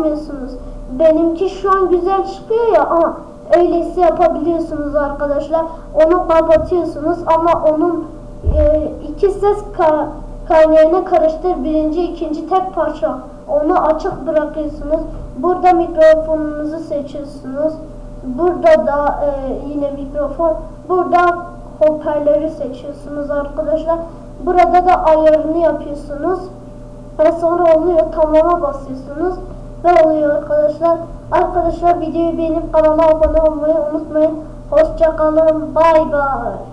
yapmıyorsunuz. Benimki şu an güzel çıkıyor ya ama öylesi yapabiliyorsunuz arkadaşlar. Onu kapatıyorsunuz ama onun e, iki ses ka kaynağını karıştır. Birinci, ikinci tek parça. Onu açık bırakıyorsunuz. Burada mikrofonunuzu seçiyorsunuz. Burada da e, yine mikrofon. Burada hoparlörü seçiyorsunuz arkadaşlar. Burada da ayarını yapıyorsunuz. Ve sonra oluyor tamama basıyorsunuz. Ve oluyor arkadaşlar. Arkadaşlar videoyu beğenip kanala abone olmayı unutmayın. Hoşçakalın. Bay bay.